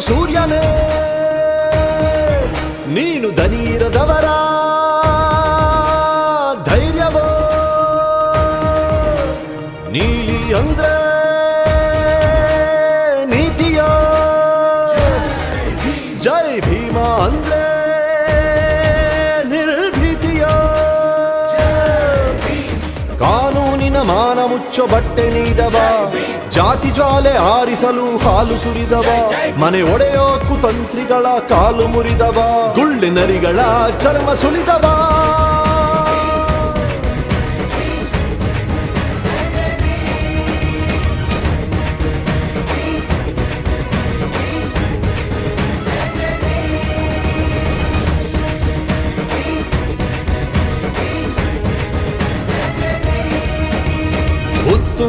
ಸೂರ್ಯನೇ ನೀನು ದನೀರದವರ ಮುಚ್ಚೋ ಬಟ್ಟೆ ನೀದವ. ಜಾತಿ ಜ್ವಾಲೆ ಆರಿಸಲು ಹಾಲು ಸುರಿದವ. ಮನೆ ಒಡೆಯೋಕು ತಂತ್ರಿಗಳ ಕಾಲು ಮುರಿದವ. ಗುಳ್ಳಿನರಿಗಳ ಚರ್ಮ ಸುಲಿದವ.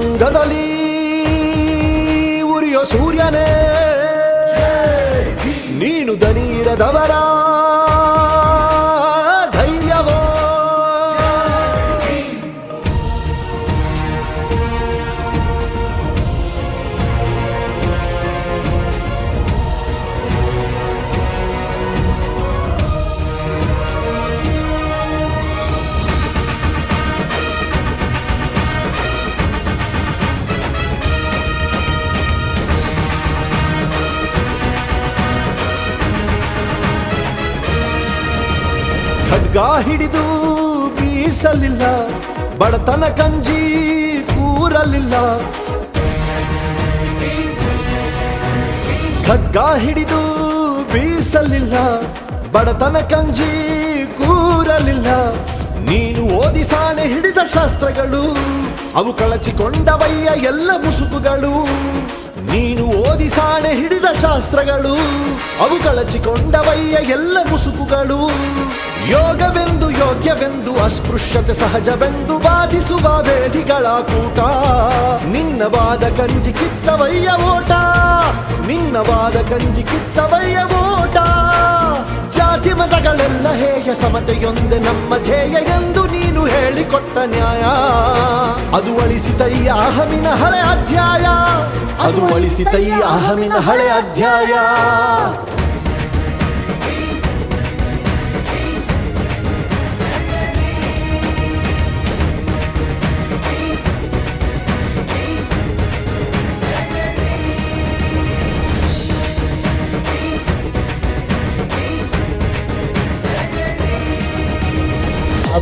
ಉತ್ತುಂಗದಲ್ಲಿ ಉರಿಯೋ ಸೂರ್ಯನೇ. ನೀನು ದನೀರದವರ ಖಡ್ಗ ಹಿಡಿದು ಬೀಸಲಿಲ್ಲ, ಬಡತನ ಕಂಜಿ ಕೂರಲಿಲ್ಲ. ಖಡ್ಗ ಹಿಡಿದು ಬೀಸಲಿಲ್ಲ, ಬಡತನ ಕಂಜಿ ಕೂರಲಿಲ್ಲ. ನೀನು ಓದಿ ಸಾಣೆ ಹಿಡಿದ ಶಾಸ್ತ್ರಗಳು, ಅವು ಕಳಚಿಕೊಂಡವಯ್ಯ ಎಲ್ಲ ಮುಸುಕುಗಳು. ನೀನು ಓದಿ ಸಾಣೆ ಹಿಡಿದ ಶಾಸ್ತ್ರಗಳು, ಅವು ಕಳಚಿಕೊಂಡವಯ್ಯ ಎಲ್ಲ ಮುಸುಕುಗಳು. ಯೋಗವೆಂದು ಯೋಗ್ಯವೆಂದು ಅಸ್ಪೃಶ್ಯತೆ ಸಹಜವೆಂದು ಬಾಧಿಸುವ ವೇದಿಗಳ ಕೂಟ. ನಿನ್ನ ವಾದ ಕಂಜಿ ಕಿತ್ತವಯ್ಯ ಓಟ, ನಿನ್ನ ವಾದ ಕಂಜಿ ಕಿತ್ತವಯ್ಯ ಓಟ. ಜಾತಿ ಮತಗಳೆಲ್ಲ ಹೇಗೆ ಸಮತೆಯೊಂದೆ ನಮ್ಮ ಧ್ಯೇಯ ಎಂದು ಹೇಳಿಕೊಟ್ಟ ನ್ಯಾಯ. ಅದು ಅಳಿಸಿತಯ್ಯ ಅಹಮಿನ ಹಳೆ ಅಧ್ಯಾಯ. ಅದು ಅಳಿಸಿತಯ್ಯ ಅಹಮಿನ ಹಳೆ ಅಧ್ಯಾಯ.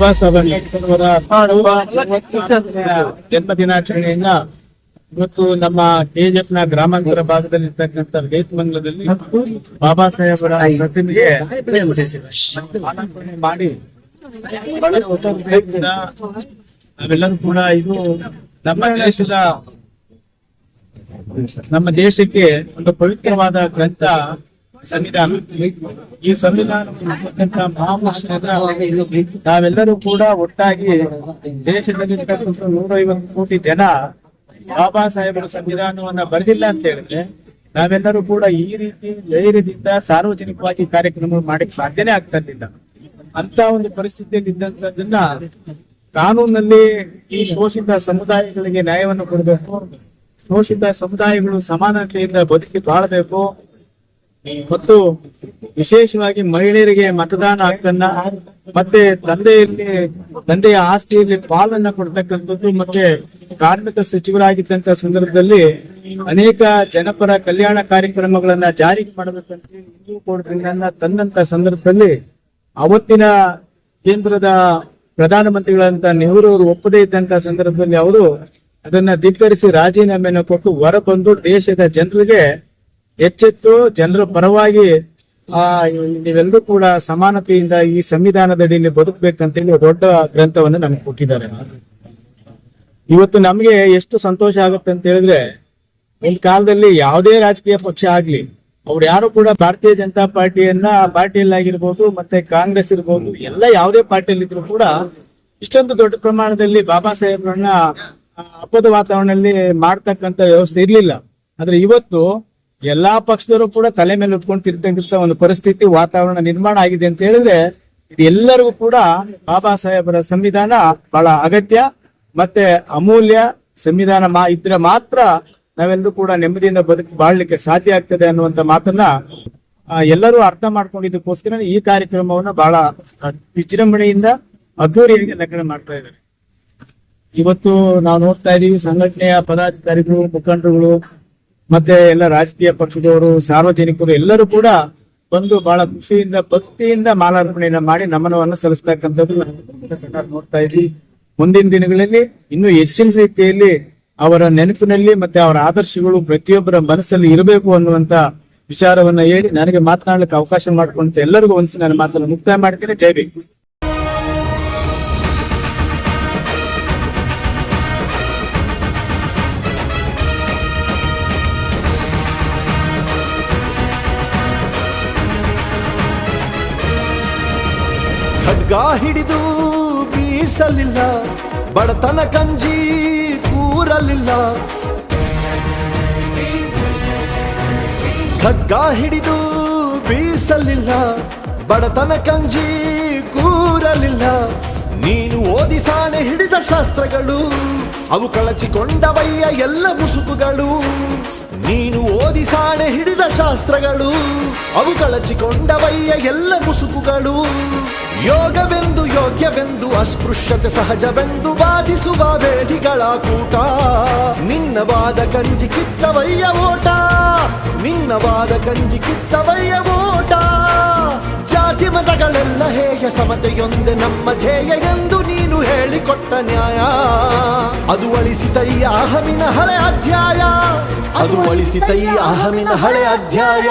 ಬಾಬಾ ಸಾಹೇಬ್ ಅಂಬೇಡ್ಕರ್ ಅವರ ಜನ್ಮ ದಿನಾಚರಣೆಯನ್ನ ಇವತ್ತು ನಮ್ಮ ಕೆಜಿಎಫ್ನ ಗ್ರಾಮಾಂತರ ಭಾಗದಲ್ಲಿ ಇರ್ತಕ್ಕಂಥ ವೇತಮಂಗಲದಲ್ಲಿ ಬಾಬಾ ಸಾಹೇಬರ ಪ್ರತಿಮೆಗೆ ಮಾಲಾರ್ಪಣೆ ಮಾಡಿ ನಾವೆಲ್ಲರೂ ಕೂಡ ಇದು ನಮ್ಮ ದೇಶದ ನಮ್ಮ ದೇಶಕ್ಕೆ ಒಂದು ಪವಿತ್ರವಾದ ಗ್ರಂಥ ಸಂವಿಧಾನ. ಈ ಸಂವಿಧಾನ ನಾವೆಲ್ಲರೂ ಕೂಡ ಒಟ್ಟಾಗಿ ದೇಶದಲ್ಲಿರ್ತಕ್ಕಂಥ ನೂರೈವತ್ತು ಕೋಟಿ ಜನ ಬಾಬಾ ಸಾಹೇಬರ ಸಂವಿಧಾನವನ್ನ ಬರೆದಿಲ್ಲ ಅಂತ ಹೇಳಿದ್ರೆ ನಾವೆಲ್ಲರೂ ಕೂಡ ಈ ರೀತಿ ಧೈರ್ಯದಿಂದ ಸಾರ್ವಜನಿಕವಾಗಿ ಕಾರ್ಯಕ್ರಮಗಳು ಮಾಡಕ್ಕೆ ಸಾಧ್ಯನೇ ಆಗ್ತಾ ಅಂತ ಒಂದು ಪರಿಸ್ಥಿತಿಯಲ್ಲಿ ಇದ್ದಂತದನ್ನ ಕಾನೂನಲ್ಲಿ ಈ ಶೋಷಿತ ಸಮುದಾಯಗಳಿಗೆ ನ್ಯಾಯವನ್ನು ಕೊಡಬೇಕು. ಶೋಷಿತ ಸಮುದಾಯಗಳು ಸಮಾನತೆಯಿಂದ ಬದುಕಿ ಬಾಳಬೇಕು. ಮತ್ತು ವಿಶೇಷವಾಗಿ ಮಹಿಳೆಯರಿಗೆ ಮತದಾನ ಹಕ್ಕನ್ನ ಮತ್ತೆ ತಂದೆಯಲ್ಲಿ, ತಂದೆಯ ಆಸ್ತಿಯಲ್ಲಿ ಪಾಲನ್ನ ಕೊಡ್ತಕ್ಕಂಥದ್ದು ಮತ್ತೆ ಕಾರ್ಮಿಕ ಸಚಿವರಾಗಿದ್ದಂತ ಸಂದರ್ಭದಲ್ಲಿ ಅನೇಕ ಜನಪರ ಕಲ್ಯಾಣ ಕಾರ್ಯಕ್ರಮಗಳನ್ನ ಜಾರಿಗೆ ಮಾಡಬೇಕಂತ ಹಿಂದೂ ತಂದಂತ ಸಂದರ್ಭದಲ್ಲಿ ಅವತ್ತಿನ ಕೇಂದ್ರದ ಪ್ರಧಾನಮಂತ್ರಿಗಳಂತ ನೆಹರು ಅವರು ಒಪ್ಪದೇ ಇದ್ದಂತ ಸಂದರ್ಭದಲ್ಲಿ ಅವರು ಅದನ್ನ ಧಿಕ್ಕರಿಸಿ ರಾಜೀನಾಮೆಯನ್ನು ಕೊಟ್ಟು ಹೊರಬಂದು ದೇಶದ ಜನರಿಗೆ ಎಚ್ಚೆತ್ತು, ಜನರ ಪರವಾಗಿ, ಆ, ನೀವೆಲ್ಲರೂ ಕೂಡ ಸಮಾನತೆಯಿಂದ ಈ ಸಂವಿಧಾನದಡಿಯಲ್ಲಿ ಬದುಕಬೇಕಂತೇಳಿ ದೊಡ್ಡ ಗ್ರಂಥವನ್ನು ನಮ್ಗೆ ಕೊಟ್ಟಿದ್ದಾರೆ. ಇವತ್ತು ನಮ್ಗೆ ಎಷ್ಟು ಸಂತೋಷ ಆಗುತ್ತೆ ಅಂತ ಹೇಳಿದ್ರೆ ಒಂದ್ ಕಾಲದಲ್ಲಿ ಯಾವುದೇ ರಾಜಕೀಯ ಪಕ್ಷ ಆಗ್ಲಿ, ಅವ್ರು ಯಾರು ಕೂಡ ಭಾರತೀಯ ಜನತಾ ಪಾರ್ಟಿಯನ್ನ, ಪಾರ್ಟಿಯಲ್ಲಿ ಆಗಿರ್ಬೋದು, ಮತ್ತೆ ಕಾಂಗ್ರೆಸ್ ಇರ್ಬೋದು, ಎಲ್ಲ ಯಾವುದೇ ಪಾರ್ಟಿಯಲ್ಲಿ ಇದ್ರು ಕೂಡ ಇಷ್ಟೊಂದು ದೊಡ್ಡ ಪ್ರಮಾಣದಲ್ಲಿ ಬಾಬಾ ಸಾಹೇಬ್ರನ್ನ ಹಬ್ಬದ ವಾತಾವರಣದಲ್ಲಿ ಮಾಡ್ತಕ್ಕಂತ ವ್ಯವಸ್ಥೆ ಇರ್ಲಿಲ್ಲ. ಆದ್ರೆ ಇವತ್ತು ಎಲ್ಲಾ ಪಕ್ಷದವರು ಕೂಡ ತಲೆ ಮೇಲೆ ಉತ್ಕೊಂಡು ತಿರ್ತಕ್ಕಂಥ ಒಂದು ಪರಿಸ್ಥಿತಿ ವಾತಾವರಣ ನಿರ್ಮಾಣ ಆಗಿದೆ ಅಂತ ಹೇಳಿದ್ರೆ ಇದೆಲ್ಲರಿಗೂ ಕೂಡ ಬಾಬಾ ಸಾಹೇಬರ ಸಂವಿಧಾನ ಬಹಳ ಅಗತ್ಯ ಮತ್ತೆ ಅಮೂಲ್ಯ ಸಂವಿಧಾನ ಮಾ ಇದ್ರೆ ಮಾತ್ರ ನಾವೆಲ್ಲರೂ ಕೂಡ ನೆಮ್ಮದಿಯಿಂದ ಬದುಕು ಬಾಳ್ಲಿಕ್ಕೆ ಸಾಧ್ಯ ಆಗ್ತದೆ ಅನ್ನುವಂತ ಮಾತನ್ನ ಎಲ್ಲರೂ ಅರ್ಥ ಮಾಡ್ಕೊಂಡಿದ್ದಕ್ಕೋಸ್ಕರ ಈ ಕಾರ್ಯಕ್ರಮವನ್ನ ಬಹಳ ವಿಜೃಂಭಣೆಯಿಂದ ಅದ್ದೂರಿಯಾಗಿ ನಕಲೆ ಮಾಡ್ತಾ ಇದ್ದಾರೆ. ಇವತ್ತು ನಾವು ನೋಡ್ತಾ ಇದೀವಿ ಸಂಘಟನೆಯ ಪದಾಧಿಕಾರಿಗಳು, ಮುಖಂಡರುಗಳು ಮತ್ತೆ ಎಲ್ಲ ರಾಜಕೀಯ ಪಕ್ಷದವರು, ಸಾರ್ವಜನಿಕರು ಎಲ್ಲರೂ ಕೂಡ ಬಂದು ಬಹಳ ಖುಷಿಯಿಂದ, ಭಕ್ತಿಯಿಂದ ಮಾಲಾರ್ಪಣೆಯನ್ನ ಮಾಡಿ ನಮನವನ್ನ ಸಲ್ಲಿಸ್ತಕ್ಕಂಥದ್ದು ನೋಡ್ತಾ ಇದ್ವಿ. ಮುಂದಿನ ದಿನಗಳಲ್ಲಿ ಇನ್ನೂ ಹೆಚ್ಚಿನ ರೀತಿಯಲ್ಲಿ ಅವರ ನೆನಪಿನಲ್ಲಿ ಮತ್ತೆ ಅವರ ಆದರ್ಶಗಳು ಪ್ರತಿಯೊಬ್ಬರ ಮನಸ್ಸಲ್ಲಿ ಇರಬೇಕು ಅನ್ನುವಂತ ವಿಚಾರವನ್ನ ಹೇಳಿ ನನಗೆ ಮಾತನಾಡಲಿಕ್ಕೆ ಅವಕಾಶ ಮಾಡಿಕೊಂಡ ಎಲ್ಲರಿಗೂ ಒಂದ್ಸಿ ನಾನು ಮಾತನ್ನು ಮುಕ್ತಾಯ ಮಾಡ್ತೇನೆ. ಜೈ ಖಡ್ಗ ಹಿಡಿದು ಬೀಸಲಿಲ್ಲ, ಬಡತನ ಕಂಜಿ ಕೂರಲಿಲ್ಲ. ಖಡ್ಗ ಹಿಡಿದು ಬೀಸಲಿಲ್ಲ, ಬಡತನ ಕಂಜಿ ಕೂರಲಿಲ್ಲ. ನೀನು ಓದಿ ಸಾಣೆ ಹಿಡಿದ ಶಾಸ್ತ್ರಗಳು, ಅವು ಕಳಚಿಕೊಂಡವಯ್ಯ ಎಲ್ಲ ಮುಸುಕುಗಳು. ನೀನು ಓದಿ ಸಾಣೆ ಹಿಡಿದ ಶಾಸ್ತ್ರಗಳು, ಅವು ಕಳಚಿಕೊಂಡವಯ್ಯ ಎಲ್ಲ ಮುಸುಕುಗಳು. ಯೋಗವೆಂದು ಯೋಗ್ಯವೆಂದು ಅಸ್ಪೃಶ್ಯತೆ ಸಹಜವೆಂದು ವಾದಿಸುವ ವೇದಿಗಳ ಕೂಟ. ನಿನ್ನ ವಾದ ಕಂಜಿ ಕಿತ್ತವಯ್ಯ ಓಟ. ನಿನ್ನ ವಾದ ಕಂಜಿ ಕಿತ್ತವಯ್ಯ ಓಟ. ಜಾತಿ ಮತಗಳೆಲ್ಲ ಹೇಗೆ ಸಮತೆಯೊಂದೆ ನಮ್ಮ ಧ್ಯೇಯ ಎಂದು ನೀನು ಹೇಳಿಕೊಟ್ಟ ನ್ಯಾಯ. ಅದು ಅಳಿಸಿತಯ್ಯ ಅಹಮಿನ ಹಳೆ ಅಧ್ಯಾಯ. ಅದು ಅಳಿಸಿತಯ್ಯ ಅಹಮಿನ ಹಳೆ ಅಧ್ಯಾಯ.